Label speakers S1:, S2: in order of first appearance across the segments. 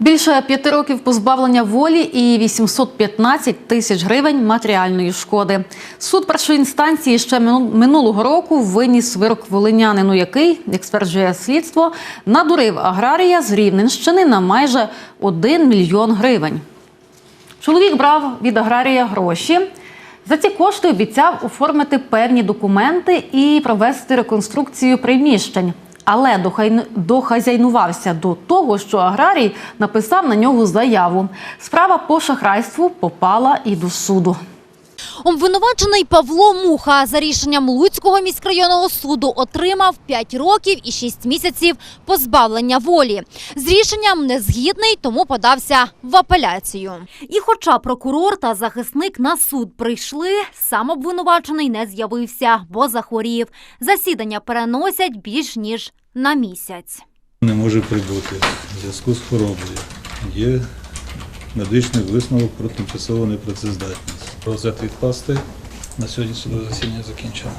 S1: Більше п'яти років позбавлення волі і 815 тисяч гривень матеріальної шкоди. Суд першої інстанції ще минулого року виніс вирок волинянину, який, як стверджує слідство, надурив аграрія з Рівненщини на майже 1 мільйон гривень. Чоловік брав від аграрія гроші. За ці кошти обіцяв оформити певні документи і провести реконструкцію приміщень. Але дохазяйнувався до того, що аграрій написав на нього заяву. Справа по шахрайству попала і до суду.
S2: Обвинувачений Павло Муха за рішенням Луцького міськрайонного суду отримав 5 років і 6 місяців позбавлення волі. З рішенням не згідний, тому подався в апеляцію. І хоча прокурор та захисник на суд прийшли, сам обвинувачений не з'явився, бо захворів. Засідання переносять більш ніж на місяць.
S3: не може прибути в зв'язку з хворобою. Є медичний висновок про тимчасову непрацездатність. Розгляд відкласти. На сьогодні судове засідання закінчено.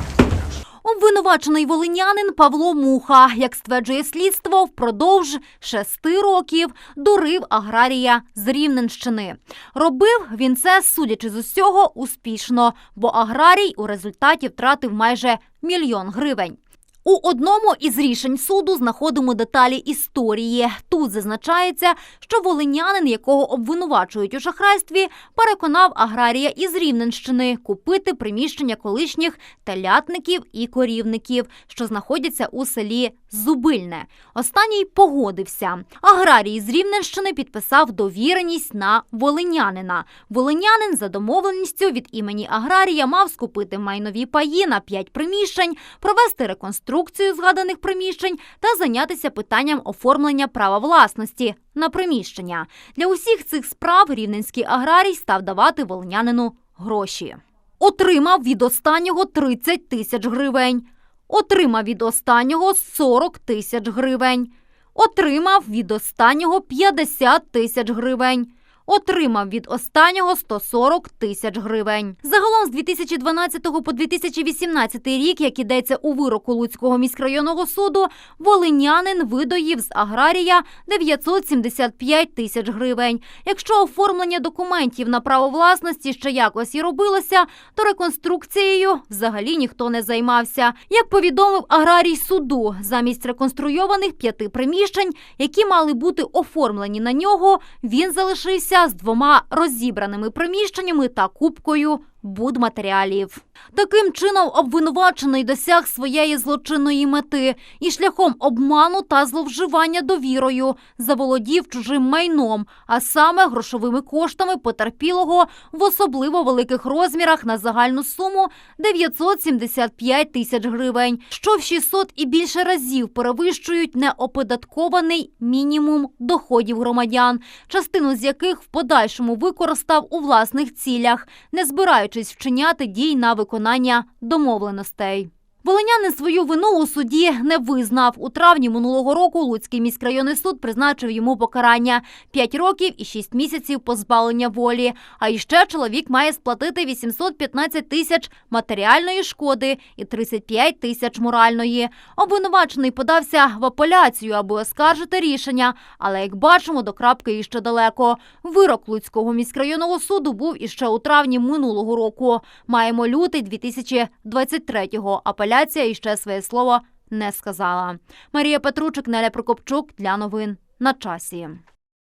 S2: Обвинувачений волинянин Павло Муха, як стверджує слідство, впродовж шести років дурив аграрія з Рівненщини. Робив він це, судячи з усього, успішно, бо аграрій у результаті втратив майже мільйон гривень. У одному із рішень суду знаходимо деталі історії. Тут зазначається, що волинянин, якого обвинувачують у шахрайстві, переконав аграрія із Рівненщини купити приміщення колишніх телятників і корівників, що знаходяться у селі Зубильне. Останній погодився. Аграрій з Рівненщини підписав довіреність на волинянина. Волинянин за домовленістю від імені аграрія мав скупити майнові паї на 5 приміщень, провести реконструкцію згаданих приміщень та зайнятися питанням оформлення права власності на приміщення. Для усіх цих справ рівненський аграрій став давати волинянину гроші. Отримав від останнього 30 тисяч гривень. Отримав від останнього 40 тисяч гривень. Отримав від останнього 50 тисяч гривень. Отримав від останнього 140 тисяч гривень. Загалом з 2012 по 2018 рік, як ідеться у вироку Луцького міськрайонного суду, волинянин видоїв з аграрія 975 тисяч гривень. Якщо оформлення документів на право власності ще якось і робилося, то реконструкцією взагалі ніхто не займався. Як повідомив аграрій суду, замість реконструйованих п'яти приміщень, які мали бути оформлені на нього, він залишився з двома розібраними приміщеннями та купкою будматеріалів. Таким чином обвинувачений досяг своєї злочинної мети і шляхом обману та зловживання довірою заволодів чужим майном, а саме грошовими коштами потерпілого в особливо великих розмірах на загальну суму 975 тисяч гривень, що в 600 і більше разів перевищують неоподаткований мінімум доходів громадян, частину з яких в подальшому використав у власних цілях, не збираючись вчиняти дій на виконання домовленостей. Волинянин свою вину у суді не визнав. У травні минулого року Луцький міськрайонний суд призначив йому покарання 5 років і 6 місяців позбавлення волі. А іще чоловік має сплатити 815 тисяч матеріальної шкоди і 35 тисяч моральної. Обвинувачений подався в апеляцію, аби оскаржити рішення. Але як бачимо, до крапки іще далеко. Вирок Луцького міськрайонного суду був іще у травні минулого року. Маємо лютий 2023-го. Апеляція іще своє слово не сказала. Марія Петручик, Неля Прокопчук для новин на часі.